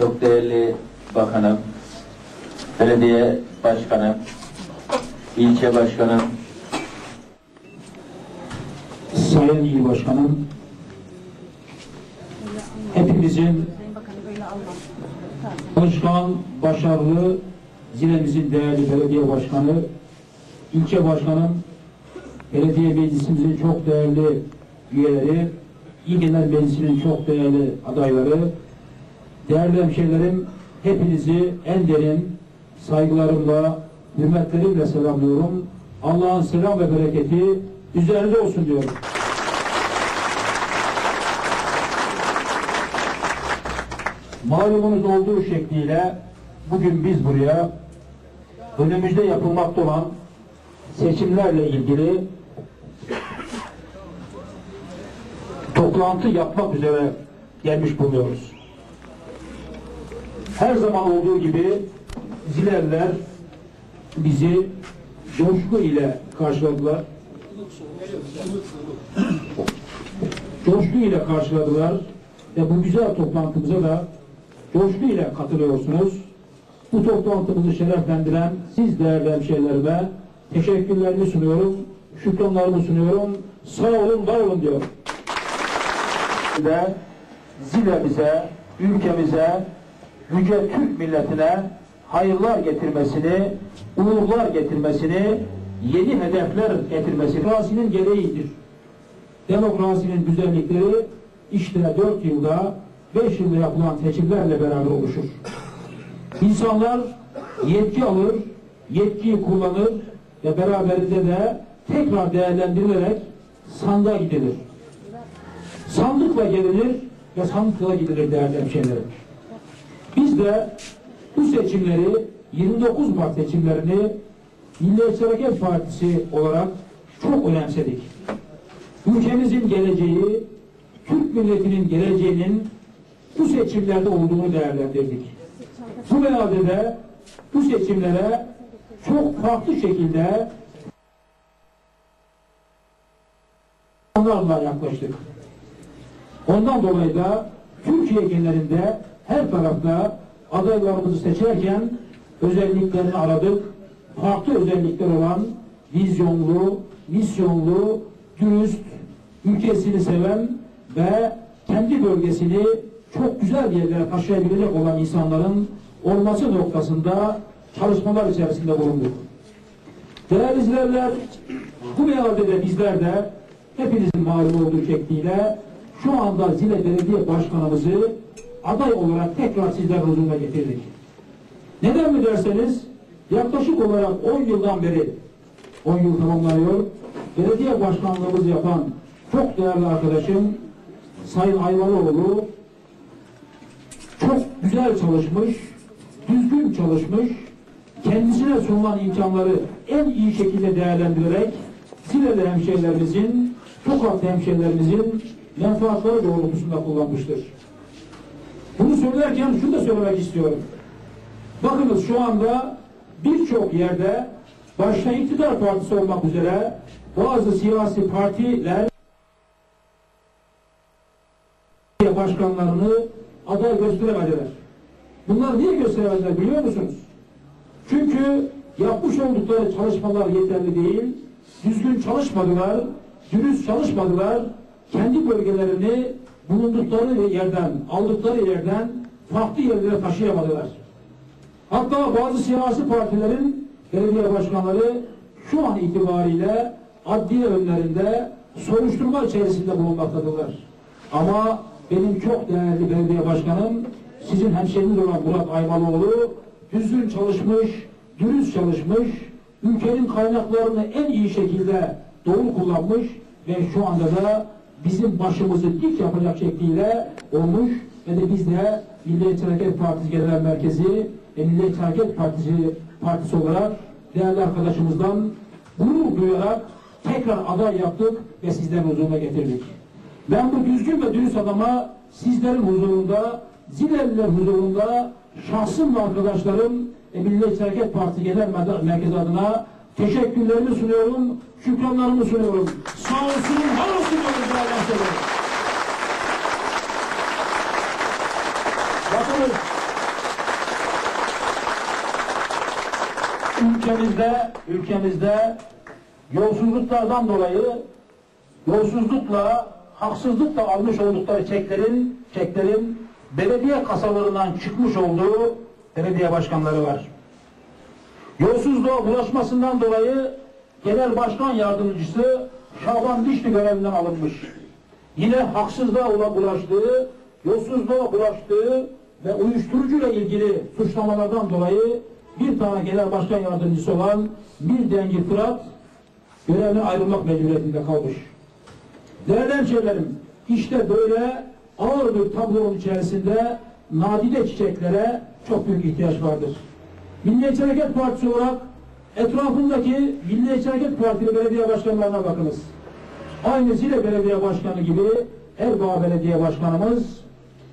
çok değerli bakanım, belediye başkanım, ilçe başkanım, Sayın İl Başkanım, hepimizin çalışkan, başarılı, zilemizin değerli belediye başkanı, ilçe başkanım, belediye meclisimizin çok değerli üyeleri, İl Genel Meclisi'nin çok değerli adayları, değerli hemşehrilerim, hepinizi en derin saygılarımla, hürmetlerimle selamlıyorum. Allah'ın selam ve bereketi üzerinde olsun diyorum. Malumunuz olduğu şekliyle bugün biz buraya önümüzde yapılmakta olan seçimlerle ilgili toplantı yapmak üzere gelmiş bulunuyoruz. Her zaman olduğu gibi Zilerler bizi coşku ile karşıladılar. coşku ile karşıladılar ve bu güzel toplantımıza da coşku ile katılıyorsunuz. Bu toplantımızı şereflendiren siz değerli hemşehrilerime teşekkürlerimi sunuyorum, şükranlarımı sunuyorum. Sağ olun, var olun diyorum. Ve Zile'mize, ülkemize, yüce Türk milletine hayırlar getirmesini, uğurlar getirmesini, yeni hedefler getirmesi demokrasinin gereğidir. Demokrasinin güzellikleri işte dört yılda, beş yılda yapılan seçimlerle beraber oluşur. İnsanlar yetki alır, yetkiyi kullanır ve beraberinde de tekrar değerlendirilerek sandığa gidilir. Sandıkla gelinir ve sandıkla gidilir değerli hemşehrilerim. Biz de bu seçimleri 29 Mart seçimlerini Milliyetçi Hareket Partisi olarak çok önemsedik. Ülkemizin geleceği, Türk milletinin geleceğinin bu seçimlerde olduğunu değerlendirdik. Bu de bu seçimlere çok farklı şekilde onlarla yaklaştık. Ondan dolayı da Türkiye genelinde her tarafta adaylarımızı seçerken özelliklerini aradık. Farklı özellikler olan vizyonlu, misyonlu, dürüst, ülkesini seven ve kendi bölgesini çok güzel yerlere taşıyabilecek olan insanların olması noktasında çalışmalar içerisinde bulunduk. Değerli izleyenler, bu mealde bizler de hepinizin malum olduğu şekliyle şu anda Zile Belediye Başkanımızı aday olarak tekrar sizler huzuruna getirdik. Neden mi derseniz yaklaşık olarak 10 yıldan beri 10 yıl tamamlanıyor. Belediye başkanlığımızı yapan çok değerli arkadaşım Sayın Ayvalıoğlu çok güzel çalışmış, düzgün çalışmış, kendisine sunulan imkanları en iyi şekilde değerlendirerek Zileli hemşehrilerimizin, Tokat hemşehrilerimizin menfaatları doğrultusunda kullanmıştır. Söylerken şunu da söylemek istiyorum. Bakınız şu anda birçok yerde başta iktidar partisi olmak üzere bazı siyasi partiler başkanlarını aday gösteremediler. Bunlar niye gösteremediler biliyor musunuz? Çünkü yapmış oldukları çalışmalar yeterli değil, düzgün çalışmadılar, dürüst çalışmadılar, kendi bölgelerini bulundukları yerden, aldıkları yerden farklı yerlere taşıyamadılar. Hatta bazı siyasi partilerin belediye başkanları şu an itibariyle adliye önlerinde soruşturma içerisinde bulunmaktadırlar. Ama benim çok değerli belediye başkanım, sizin hemşehriniz olan Murat Ayvalıoğlu düzgün çalışmış, dürüst çalışmış, ülkenin kaynaklarını en iyi şekilde doğru kullanmış ve şu anda da bizim başımızı dik yapacak şekliyle olmuş ve de biz de Milliyetçi Hareket Partisi Genel Merkezi ve Milliyetçi Hareket Partisi Partisi olarak değerli arkadaşımızdan gurur duyarak tekrar aday yaptık ve sizlerin huzuruna getirdik. Ben bu düzgün ve dürüst adama sizlerin huzurunda, Zileliler huzurunda şahsım ve arkadaşlarım ve Milliyetçi Hareket Partisi Genel Merkezi adına teşekkürlerimi sunuyorum, şükranlarımı sunuyorum. Sağ olsun, var olsun ederim. Bakınız, ülkemizde, ülkemizde yolsuzluklardan dolayı yolsuzlukla, haksızlıkla almış oldukları çeklerin, çeklerin belediye kasalarından çıkmış olduğu belediye başkanları var. Yolsuzluğa bulaşmasından dolayı Genel Başkan Yardımcısı Şaban Dişli görevinden alınmış. Yine haksızlığa ula- bulaştığı, yolsuzluğa bulaştığı ve uyuşturucuyla ilgili suçlamalardan dolayı bir tane Genel Başkan Yardımcısı olan bir dengi Fırat görevine ayrılmak mecburiyetinde kalmış. Değerli hemşehrilerim, işte böyle ağır bir tablonun içerisinde nadide çiçeklere çok büyük ihtiyaç vardır. Milliyetçi Hareket Partisi olarak etrafındaki Milliyetçi Hareket Partili belediye başkanlarına bakınız. Aynı Zile Belediye Başkanı gibi Erbaa Belediye Başkanımız,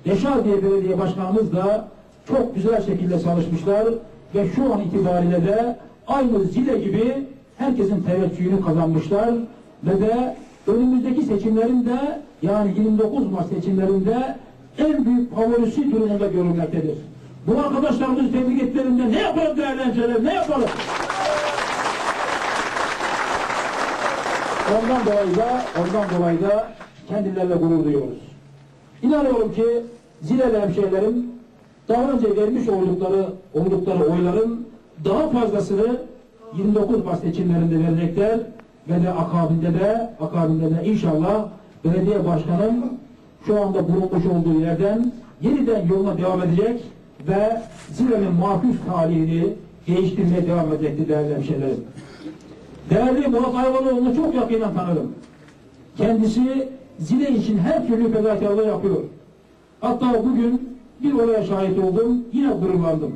Yaşadiye Belediye Başkanımız da çok güzel şekilde çalışmışlar ve şu an itibariyle de aynı Zile gibi herkesin teveccühünü kazanmışlar ve de önümüzdeki seçimlerinde yani 29 Mart seçimlerinde en büyük favorisi durumunda görülmektedir. Bu arkadaşlarımızı tebrik etlerinde ne yapalım değerli ne yapalım? Ondan dolayı da, ondan dolayı da kendilerine gurur duyuyoruz. İnanıyorum ki Zileli hemşehrilerim daha önce vermiş oldukları, oldukları oyların daha fazlasını 29 Mart seçimlerinde verecekler ve de akabinde de akabinde de inşallah belediye başkanım şu anda bulunmuş olduğu yerden yeniden yoluna devam edecek ve Zile'nin mahpus talihini değiştirmeye devam edecektir değerli hemşehrilerim. Değerli Murat Ayvalıoğlu'nu çok yakından tanırım. Kendisi Zile için her türlü fedakarlığı yapıyor. Hatta bugün bir olaya şahit oldum, yine gururlandım.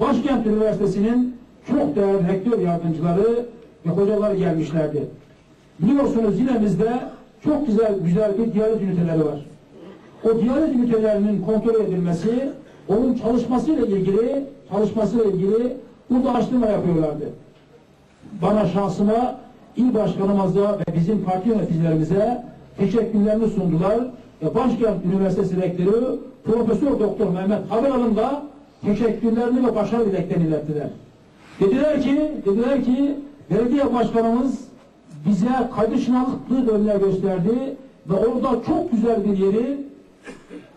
Başkent Üniversitesi'nin çok değerli rektör yardımcıları ve hocaları gelmişlerdi. Biliyorsunuz Zile'mizde çok güzel güzel bir diyaliz üniteleri var. O diyaliz ünitelerinin kontrol edilmesi, onun çalışmasıyla ilgili çalışmasıyla ilgili burada araştırma yapıyorlardı bana şansıma il başkanımıza ve bizim parti yöneticilerimize teşekkürlerini sundular. Ve Başkent Üniversitesi Rektörü Profesör Doktor Mehmet Haberal'ın da teşekkürlerini ve başarı dileklerini ilettiler. Dediler ki, dediler ki belediye başkanımız bize kaydışnalıklı önüne gösterdi ve orada çok güzel bir yeri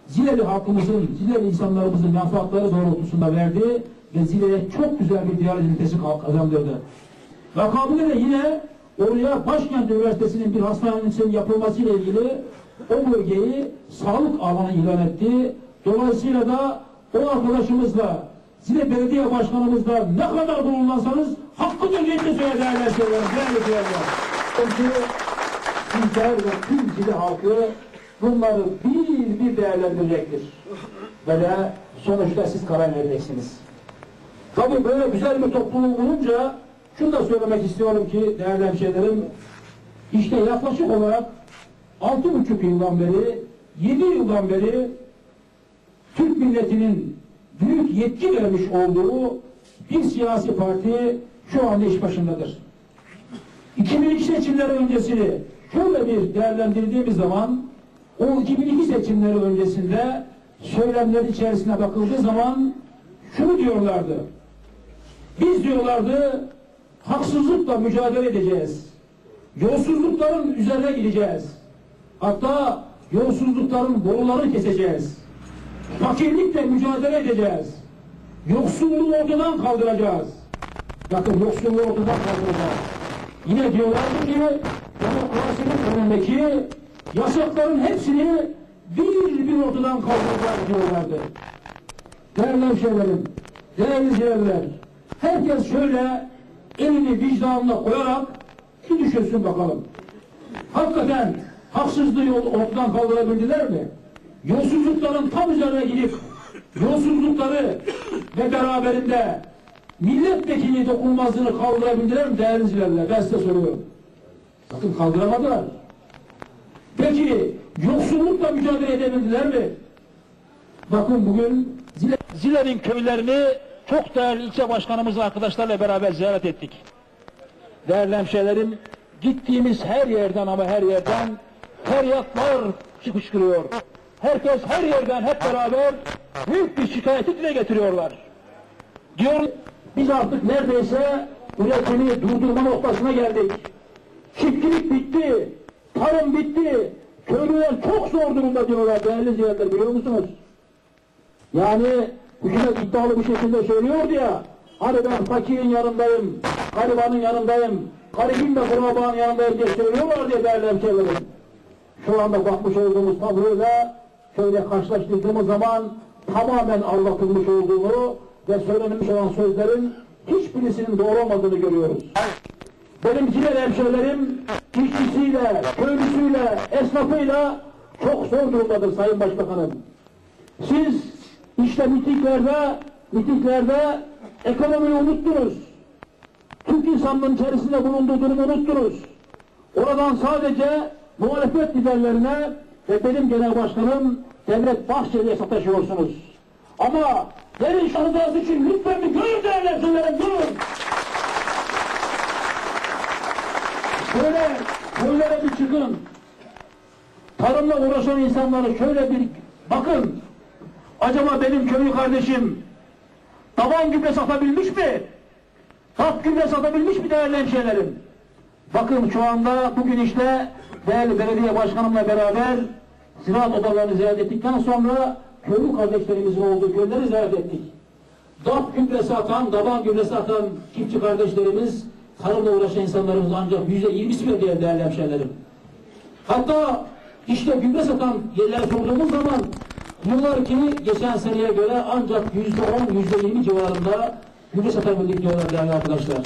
Zileli halkımızın, Zileli insanlarımızın menfaatları doğrultusunda verdi ve Zile'ye çok güzel bir diyaliz ünitesi kazandırdı. De yine oraya Başkent Üniversitesi'nin bir hastanesinin yapılmasıyla ilgili o bölgeyi sağlık alanı ilan etti. Dolayısıyla da o arkadaşımızla Zile Belediye Başkanımızla ne kadar bulunursanız hakkıdır diye değerli şeyler, değerli şeyler. Çünkü bizler ve tüm Zile halkı bunları bir bir değerlendirecektir. Ve de sonuçta siz karar vereceksiniz. Tabii böyle güzel bir topluluğu bulunca şunu da söylemek istiyorum ki değerli hemşehrilerim işte yaklaşık olarak altı buçuk yıldan beri yedi yıldan beri Türk milletinin büyük yetki vermiş olduğu bir siyasi parti şu anda iş başındadır. 2002 seçimleri öncesini şöyle bir değerlendirdiğimiz zaman o 2002 seçimleri öncesinde söylemler içerisine bakıldığı zaman şunu diyorlardı. Biz diyorlardı haksızlıkla mücadele edeceğiz. Yolsuzlukların üzerine gideceğiz. Hatta yolsuzlukların borularını keseceğiz. Fakirlikle mücadele edeceğiz. Yoksulluğu ortadan kaldıracağız. Bakın yoksulluğu ortadan kaldıracağız. Yine diyorlardı ki demokrasinin önündeki yasakların hepsini bir bir ortadan kaldıracağız diyorlardı. Değerli hemşehrilerim, değerli izleyenler, herkes şöyle elini vicdanına koyarak bir düşünsün bakalım. Hakikaten haksızlığı ortadan kaldırabildiler mi? Yolsuzlukların tam üzerine gidip yolsuzlukları ve beraberinde milletvekili dokunulmazlığını kaldırabildiler mi değerli izleyenler? Ben size soruyorum. Bakın kaldıramadılar. Peki yoksullukla mücadele edebildiler mi? Bakın bugün Zile, Zile'nin köylerini çok değerli ilçe başkanımızla arkadaşlarla beraber ziyaret ettik. Değerli hemşehrilerim, gittiğimiz her yerden ama her yerden feryatlar çıkışkırıyor. Herkes her yerden hep beraber büyük bir şikayeti dile getiriyorlar. Diyor biz artık neredeyse üretimi durdurma noktasına geldik. Çiftçilik bitti, tarım bitti, köylüler çok zor durumda diyorlar değerli izleyenler biliyor musunuz? Yani hükümet iddialı bir şekilde söylüyordu ya, hani ben fakirin yanındayım, garibanın yanındayım, garibin ve kurabanın yanındayım diye söylüyorlar diye değerli hemşehrilerim. Şu anda bakmış olduğumuz tabloyla şöyle karşılaştırdığımız zaman tamamen aldatılmış olduğunu ve söylenmiş olan sözlerin hiçbirisinin doğru olmadığını görüyoruz. Benim ciğer hemşehrilerim işçisiyle, köylüsüyle, esnafıyla çok zor durumdadır Sayın Başbakanım. Siz işte mitinglerde, mitinglerde ekonomiyi unuttunuz. Türk insanlığının içerisinde bulunduğu durumu unuttunuz. Oradan sadece muhalefet liderlerine ve benim genel başkanım Devlet Bahçeli'ye sataşıyorsunuz. Ama gelin şanınız için lütfen bir görün değerli hemşehrilerim, görün. Şöyle köylere bir çıkın. Tarımla uğraşan insanları şöyle bir bakın. Acaba benim köylü kardeşim taban gübre satabilmiş mi? Tat gübre satabilmiş mi değerli hemşehrilerim? Bakın şu anda bugün işte değerli belediye başkanımla beraber ziraat odalarını ziyaret ettikten sonra köylü kardeşlerimizin olduğu köyleri ziyaret ettik. DAP gübresi atan, daban gübresi atan çiftçi kardeşlerimiz, tarımla uğraşan insanlarımız ancak yüzde yirmisi mi diye değerli hemşehrilerim. Hatta işte gübre satan yerler sorduğumuz zaman diyorlar ki geçen seneye göre ancak yüzde on, yüzde yirmi civarında gübre satabildik diyorlar değerli arkadaşlar.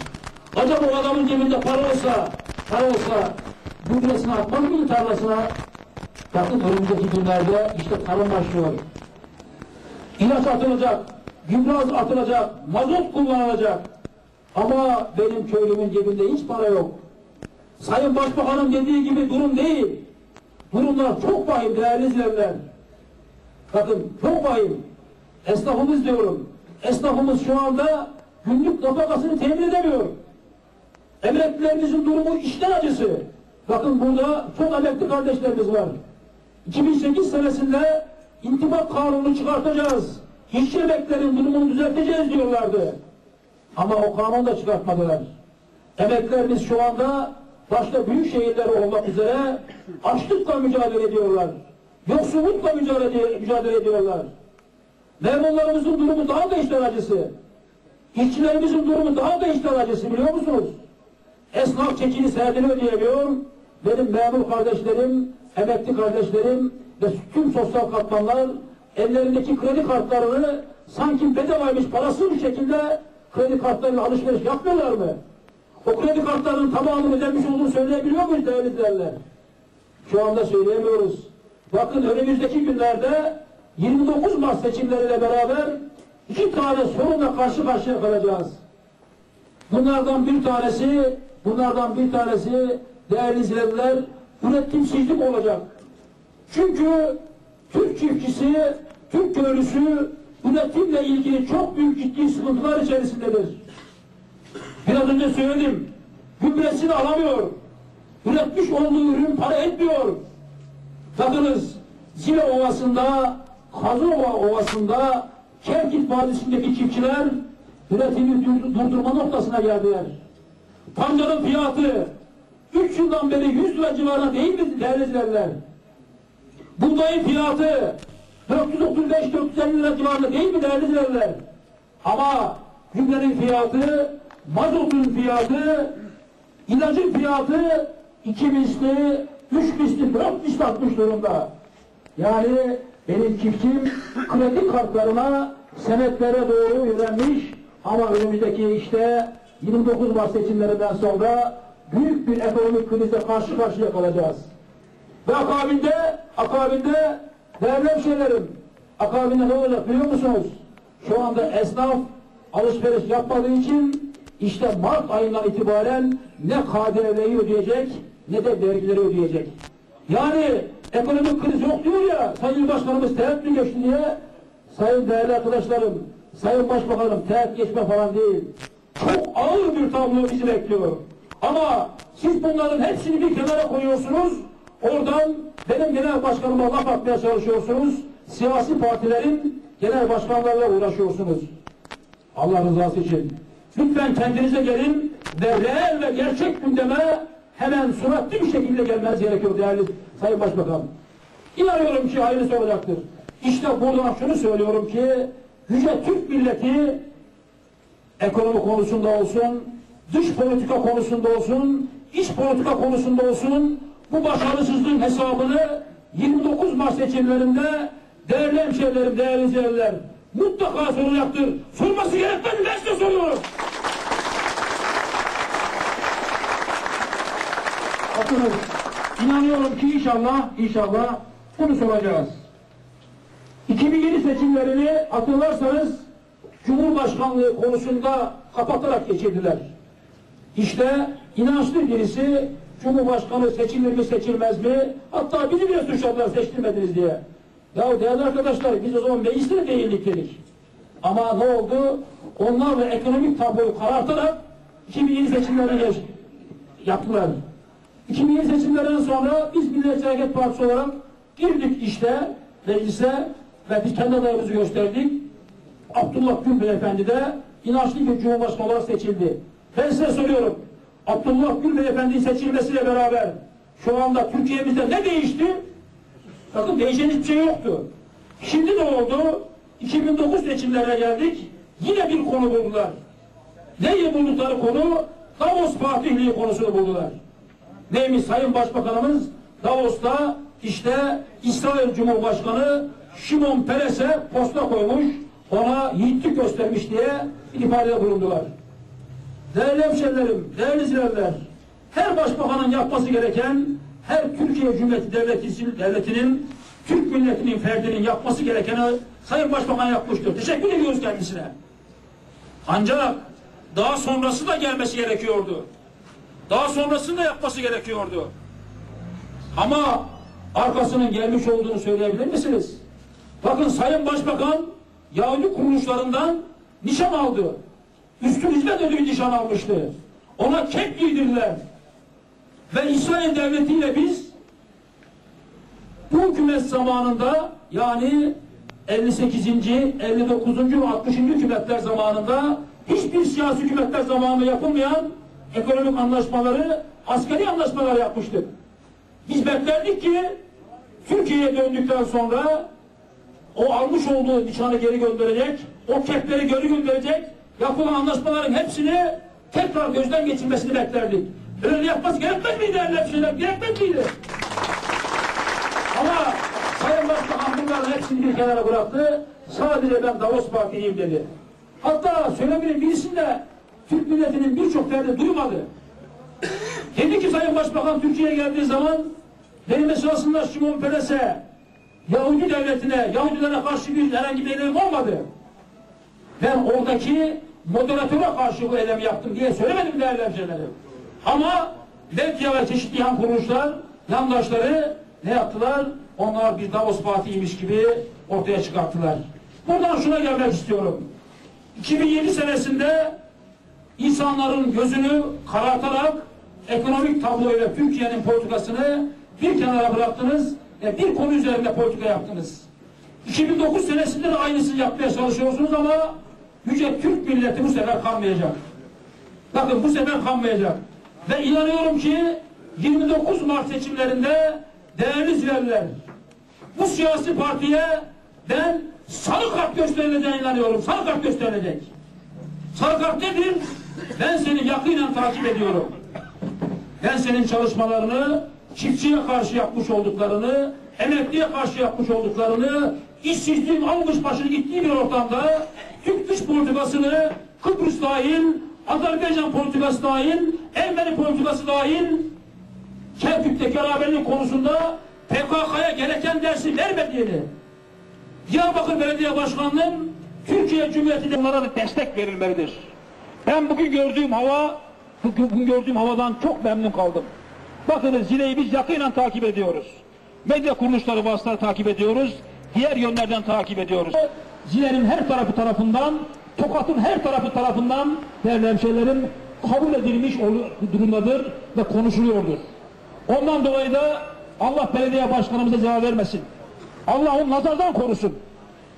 Acaba o adamın cebinde para olsa, para olsa gübresini atmaz mıydı tarlasına? Bakın önümüzdeki günlerde işte tarım başlıyor. İlaç atılacak, gübre atılacak, mazot kullanılacak. Ama benim köylümün cebinde hiç para yok. Sayın Başbakanım dediği gibi durum değil. Durumlar çok vahim değerli izleyenler. Bakın çok vahim. Esnafımız diyorum. Esnafımız şu anda günlük nafakasını temin edemiyor. Emeklilerimizin durumu işten acısı. Bakın burada çok emekli kardeşlerimiz var. 2008 senesinde intibak kanunu çıkartacağız. İşçi emeklilerin durumunu düzelteceğiz diyorlardı. Ama o kanunu da çıkartmadılar. Emeklilerimiz şu anda başta büyük şehirler olmak üzere açlıkla mücadele ediyorlar. Yoksullukla mücadele, mücadele ediyorlar. Memurlarımızın durumu daha da işler acısı. İşçilerimizin durumu daha da işler acısı biliyor musunuz? Esnaf çekini serdini ödeyemiyor. Benim memur kardeşlerim, emekli kardeşlerim ve tüm sosyal katmanlar ellerindeki kredi kartlarını sanki bedavaymış parasız bir şekilde kredi kartlarıyla alışveriş yapmıyorlar mı? O kredi kartlarının tamamının ödenmiş olduğunu söyleyebiliyor muyuz değerli izleyenler? Şu anda söyleyemiyoruz. Bakın önümüzdeki günlerde 29 Mart seçimleriyle beraber iki tane sorunla karşı karşıya kalacağız. Bunlardan bir tanesi, bunlardan bir tanesi değerli izleyenler üretimsizlik olacak. Çünkü Türk çiftçisi, Türk köylüsü üretimle ilgili çok büyük ciddi sıkıntılar içerisindedir. Biraz önce söyledim. Gübresini alamıyor. Üretmiş olduğu ürün para etmiyor. Bakınız Zile Ovası'nda, Kazova Ovası'nda, Kerkit Vadisi'ndeki çiftçiler üretimi dur- durdurma noktasına geldiler. Pancarın fiyatı 3 yıldan beri 100 lira civarında değil mi değerli izleyenler? Buğdayın fiyatı 435-450 lira civarında değil mi değerli izleyenler? Ama gübrenin fiyatı, mazotun fiyatı, ilacın fiyatı iki misli, üç misli, dört misli artmış durumda. Yani benim çiftçim kredi kartlarına senetlere doğru yönelmiş ama önümüzdeki işte 29 Mart seçimlerinden sonra büyük bir ekonomik krizle karşı karşıya kalacağız. Ve akabinde, akabinde değerli hemşehrilerim, akabinde ne olacak biliyor musunuz? Şu anda esnaf alışveriş yapmadığı için işte Mart ayından itibaren ne KDV'yi ödeyecek ne de vergileri ödeyecek. Yani ekonomik kriz yok diyor ya Sayın Başkanımız teğet mi geçti diye Sayın değerli arkadaşlarım, Sayın Başbakanım teğet geçme falan değil. Çok ağır bir tablo bizi bekliyor. Ama siz bunların hepsini bir kenara koyuyorsunuz. Oradan benim genel başkanıma laf atmaya çalışıyorsunuz. Siyasi partilerin genel başkanlarla uğraşıyorsunuz. Allah rızası için. Lütfen kendinize gelin. ve reel ve gerçek gündeme hemen suratlı bir şekilde gelmeniz gerekiyor değerli Sayın Başbakan. İnanıyorum ki hayırlısı olacaktır. İşte buradan şunu söylüyorum ki Yüce Türk milleti ekonomi konusunda olsun, dış politika konusunda olsun, iç politika konusunda olsun bu başarısızlığın hesabını 29 Mart seçimlerinde değerli hemşehrilerim, değerli izleyiciler mutlaka soracaktır. Sorması gerekmez mi? Ben size soruyorum. Bakınız, inanıyorum ki inşallah, inşallah bunu soracağız. 2007 seçimlerini hatırlarsanız Cumhurbaşkanlığı konusunda kapatarak geçirdiler. İşte inançlı birisi Cumhurbaşkanı seçilir mi seçilmez mi? Hatta bizi bile suçladılar seçtirmediniz diye. Ya değerli arkadaşlar biz o zaman mecliste de değildik dedik. Ama ne oldu? Onlarla ekonomik tabloyu karartarak 2007 seçimlerini yaptılar. 2007 seçimlerinden sonra biz Milliyetçi Hareket Partisi olarak girdik işte meclise ve biz kendi adayımızı gösterdik. Abdullah Gül Beyefendi de inançlı bir Cumhurbaşkanı olarak seçildi. Ben size soruyorum. Abdullah Gül Beyefendi'nin seçilmesiyle beraber şu anda Türkiye'mizde ne değişti? Bakın değişen hiçbir şey yoktu. Şimdi ne oldu? 2009 seçimlerine geldik. Yine bir konu buldular. Neyi buldukları konu? Davos Fatihliği konusunu buldular. Neymiş Sayın Başbakanımız Davos'ta işte İsrail Cumhurbaşkanı Şimon Peres'e posta koymuş, ona yiğitlik göstermiş diye ifadede bulundular. Değerli hemşerilerim, değerli izleyenler, her başbakanın yapması gereken, her Türkiye Cumhuriyeti Devleti, Devleti'nin, Türk milletinin ferdinin yapması gerekeni Sayın Başbakan yapmıştır. Teşekkür ediyoruz kendisine. Ancak daha sonrası da gelmesi gerekiyordu. Daha sonrasını da yapması gerekiyordu. Ama arkasının gelmiş olduğunu söyleyebilir misiniz? Bakın Sayın Başbakan Yahudi kuruluşlarından nişan aldı. Üstün hizmet ödülü nişan almıştı. Ona kek giydirdiler. Ve İsrail devletiyle biz bu hükümet zamanında yani 58. 59. ve 60. hükümetler zamanında hiçbir siyasi hükümetler zamanında yapılmayan ekonomik anlaşmaları, askeri anlaşmalar yapmıştık. Biz beklerdik ki Türkiye'ye döndükten sonra o almış olduğu nişanı geri gönderecek, o kepleri geri gönderecek, yapılan anlaşmaların hepsini tekrar gözden geçirmesini beklerdik. Öyle yapması gerekmez miydi değerli şeyler? Gerekmez miydi? Ama Sayın Başbakan bunların hepsini bir kenara bıraktı. Sadece ben Davos Parti'yim dedi. Hatta söylemenin birisinde Türk milletinin birçok ferdi duymadı. Dedi ki Sayın Başbakan Türkiye'ye geldiği zaman benim esasında Şimon Peres'e Yahudi devletine, Yahudilere karşı bir herhangi bir eylemim olmadı. Ben oradaki moderatöre karşı bu eylemi yaptım diye söylemedim değerli hemşehrilerim. Ama medya ve çeşitli yan kuruluşlar, yandaşları ne yaptılar? Onlar bir Davos Fatih'iymiş gibi ortaya çıkarttılar. Buradan şuna gelmek istiyorum. 2007 senesinde insanların gözünü karartarak ekonomik tabloyla Türkiye'nin politikasını bir kenara bıraktınız ve bir konu üzerinde politika yaptınız. 2009 senesinde de aynısını yapmaya çalışıyorsunuz ama Yüce Türk milleti bu sefer kanmayacak. Bakın bu sefer kanmayacak. Ve inanıyorum ki 29 Mart seçimlerinde değerli izleyenler bu siyasi partiye ben sarı kart gösterileceğine inanıyorum. Sarı kart gösterilecek. Sarı kart nedir? Ben seni yakinen takip ediyorum. Ben senin çalışmalarını, çiftçiye karşı yapmış olduklarını, emekliye karşı yapmış olduklarını, işsizliğin almış başını gittiği bir ortamda Türk dış politikasını Kıbrıs dahil, Azerbaycan politikası dahil, Ermeni politikası dahil, Kerkük'teki beraberlik konusunda PKK'ya gereken dersi vermediğini, Diyarbakır Belediye Başkanı'nın Türkiye Cumhuriyeti'ne onlara destek verilmelidir. Ben bugün gördüğüm hava, bugün gördüğüm havadan çok memnun kaldım. Bakınız Zile'yi biz yakinen takip ediyoruz. Medya kuruluşları vasıtaları takip ediyoruz. Diğer yönlerden takip ediyoruz. Zile'nin her tarafı tarafından, Tokat'ın her tarafı tarafından değerli hemşehrilerim kabul edilmiş durumdadır ve konuşuluyordur. Ondan dolayı da Allah belediye başkanımıza cevap vermesin. Allah onu nazardan korusun.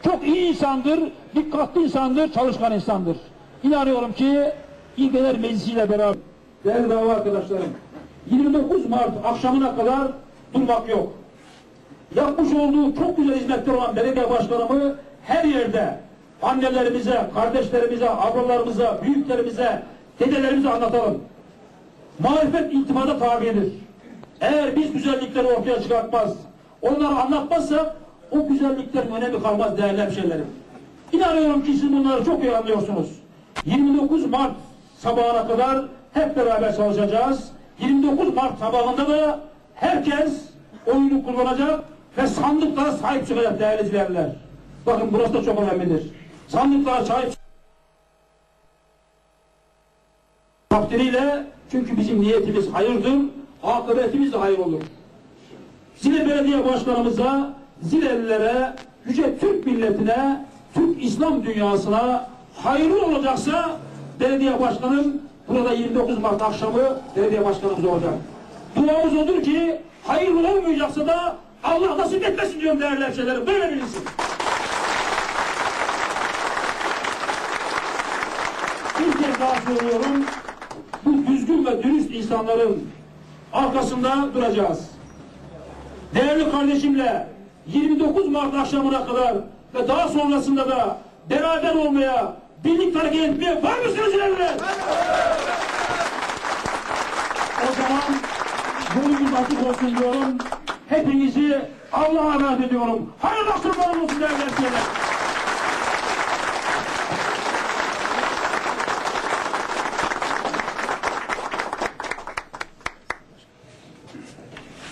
Çok iyi insandır, dikkatli insandır, çalışkan insandır. İnanıyorum ki İl Genel Meclisi ile beraber değerli dava arkadaşlarım 29 Mart akşamına kadar durmak yok. Yapmış olduğu çok güzel hizmetler olan belediye başkanımı her yerde annelerimize, kardeşlerimize, ablalarımıza, büyüklerimize, dedelerimize anlatalım. Marifet iltifata tabidir. Eğer biz güzellikleri ortaya çıkartmaz, onları anlatmazsak o güzelliklerin önemi kalmaz değerli hemşehrilerim. İnanıyorum ki siz bunları çok iyi anlıyorsunuz. 29 Mart sabahına kadar hep beraber çalışacağız. 29 Mart sabahında da herkes oyunu kullanacak ve sandıklara sahip çıkacak değerli izleyenler. Bakın burası da çok önemlidir. Sandıklara sahip takdiriyle çünkü bizim niyetimiz hayırdır, akıbetimiz de hayır olur. Zile Belediye Başkanımıza, Zilelilere, Yüce Türk milletine, Türk İslam dünyasına hayırlı olacaksa belediye başkanım burada 29 Mart akşamı belediye başkanımız olacak. Duamız odur ki hayırlı olmayacaksa da Allah nasip etmesin diyorum değerli hemşehrilerim. Böyle bilinsin. Bir kez daha söylüyorum. Bu düzgün ve dürüst insanların arkasında duracağız. Değerli kardeşimle 29 Mart akşamına kadar ve daha sonrasında da beraber olmaya, birlikte hareket etmeye var mısınız ileride? O zaman yolumuz açık olsun diyorum. Hepinizi Allah'a emanet ediyorum. Hayırlı akşamlar olsun değerli hemşehriler.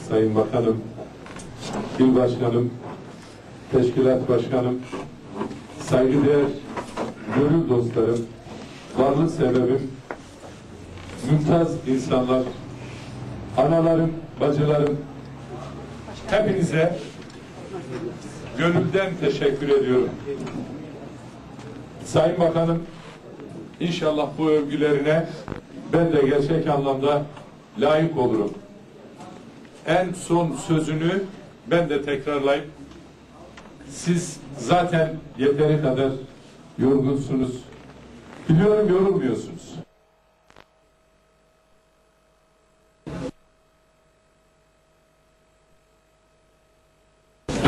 Sayın Bakanım, İl Başkanım, Teşkilat Başkanım, saygıdeğer gönül dostlarım, varlık sebebim, mümtaz insanlar, analarım, bacılarım, hepinize gönülden teşekkür ediyorum. Sayın Bakanım, inşallah bu övgülerine ben de gerçek anlamda layık olurum. En son sözünü ben de tekrarlayıp siz zaten yeteri kadar yorgunsunuz. Biliyorum yorulmuyorsunuz.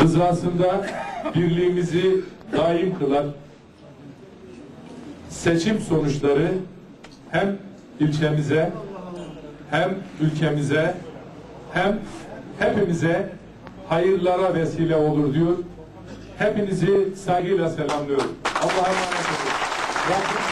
Rızasında birliğimizi daim kılar. Seçim sonuçları hem ilçemize hem ülkemize hem hepimize hayırlara vesile olur diyor. Hepinizi saygıyla selamlıyorum. Allah'a emanet olun. Rabbim